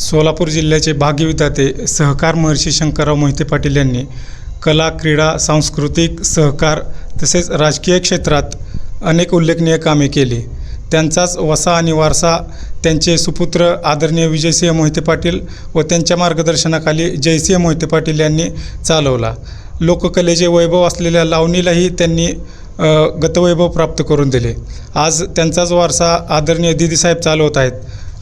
सोलापूर जिल्ह्याचे भाग्यविधाते सहकार महर्षी शंकरराव मोहिते पाटील यांनी कला क्रीडा सांस्कृतिक सहकार तसेच राजकीय क्षेत्रात अनेक उल्लेखनीय कामे केली. त्यांचाच वसा आणि वारसा त्यांचे सुपुत्र आदरणीय विजयसिंह मोहिते पाटील व त्यांच्या मार्गदर्शनाखाली जयसिंह मोहिते पाटील यांनी चालवला. लोककलेचे वैभव असलेल्या लावणीलाही त्यांनी गतवैभव प्राप्त करून दिले. आज त्यांचाच वारसा आदरणीय दिदीसाहेब चालवत आहेत.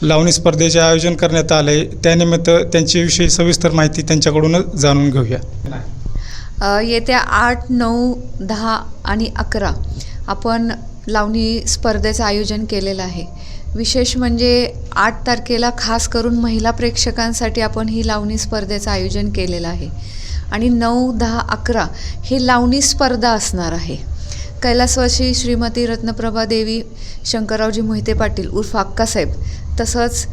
लावणी स्पर्धेचे आयोजन करण्यात आले. त्यानिमित्त त्यांच्याविषयी सविस्तर माहिती त्यांच्याकडूनच जाणून घेऊया. येत्या आठ नऊ दहा आणि अकरा आपण लावणी स्पर्धेचं आयोजन केलेलं आहे. विशेष म्हणजे आठ तारखेला खास करून महिला प्रेक्षकांसाठी आपण ही लावणी स्पर्धेचं आयोजन केलेलं आहे. आणि नऊ दहा अकरा ही लावणी स्पर्धा असणार आहे. कैलासवासी श्रीमती रत्नप्रभा देवी शंकररावजी मोहिते पाटील उर्फ अक्कासाहेब तसंच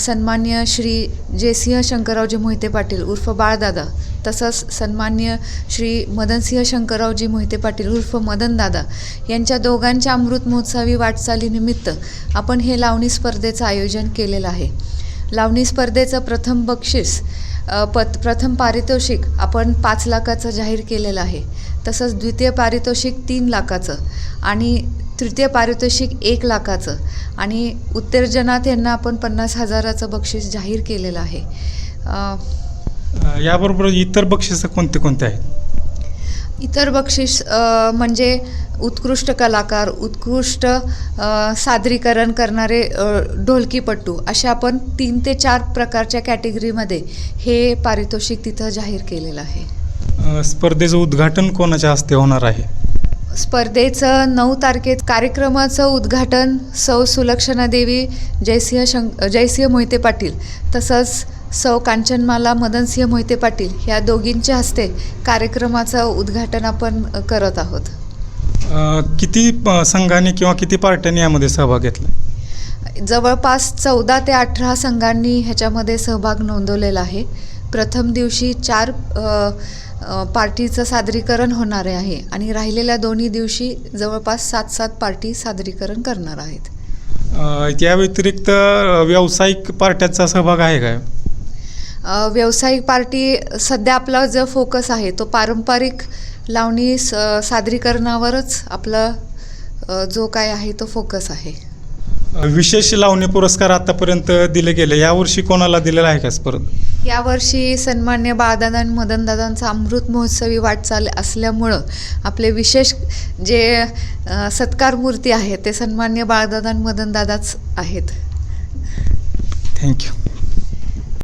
सन्मान्य श्री जयसिंह शंकररावजी मोहिते पाटील उर्फ बाळदादा. तसंच सन्मान्य श्री मदनसिंह शंकररावजी मोहिते पाटील उर्फ मदनदादा. यांच्या दोघांच्या अमृत महोत्सवी वाटचालीनिमित्त आपण हे लावणी स्पर्धेचं आयोजन केलेलं आहे. लावणी स्पर्धेचं प्रथम बक्षीस पत प्रथम पारितोषिक आपण पाच लाखाचं जाहीर केलेलं आहे. तसंच द्वितीय पारितोषिक तीन लाखाचं आणि तृतीय पारितोषिक एक लाखाचं आणि उत्तेजनात यांना आपण पन्नास हजाराचं बक्षीस जाहीर केलेलं आहे. याबरोबर इतर बक्षिसं कोणते कोणते आहेत? इतर बक्षीस म्हणजे उत्कृष्ट कलाकार उत्कृष्ट सादरीकरण करणारे ढोलकीपट्टू अशा आपण तीन ते चार प्रकारच्या कॅटेगरीमध्ये हे पारितोषिक तिथं जाहीर केलेलं आहे. स्पर्धेचं उद्घाटन कोणाच्या हस्ते होणार आहे? स्पर्धेचं नऊ तारखेत कार्यक्रमाचं उद्घाटन सौ सुलक्षणा देवी जयसिंह शंक जयसिंह मोहिते पाटील तसंच सौ कांचनमाला मदनसिंह मोहिते पाटील ह्या दोघींच्या हस्ते कार्यक्रमाचं उद्घाटन आपण करत आहोत. किती संघांनी किंवा किती पार्ट्यांनी यामध्ये सहभाग घेतला जवळपास चौदा ते अठरा संघांनी ह्याच्यामध्ये सहभाग नोंदवलेला आहे. प्रथम दिवशी चार पार्टीचं सादरीकरण होणार आहे आणि राहिलेल्या दोन्ही दिवशी जवळपास सात सात पार्टी सादरीकरण करणार आहेत. या व्यतिरिक्त व्यावसायिक पार्ट्यांचा सहभाग आहे काय? व्यावसायिक पार्टी सध्या आपला जो फोकस आहे तो पारंपरिक लावणी स सादरीकरणावरच आपला जो काय आहे तो फोकस आहे. विशेष लावणी पुरस्कार आतापर्यंत दिले गेले यावर्षी कोणाला दिलेला आहे का स्पर्धा? यावर्षी सन्मान्य बाळदादा आणि मदनदादांचा अमृत महोत्सवी वाटचाल असल्यामुळं आपले विशेष जे सत्कार मूर्ती आहेत ते सन्मान्य बाळदादा आणि मदनदादाच आहेत. थँक्यू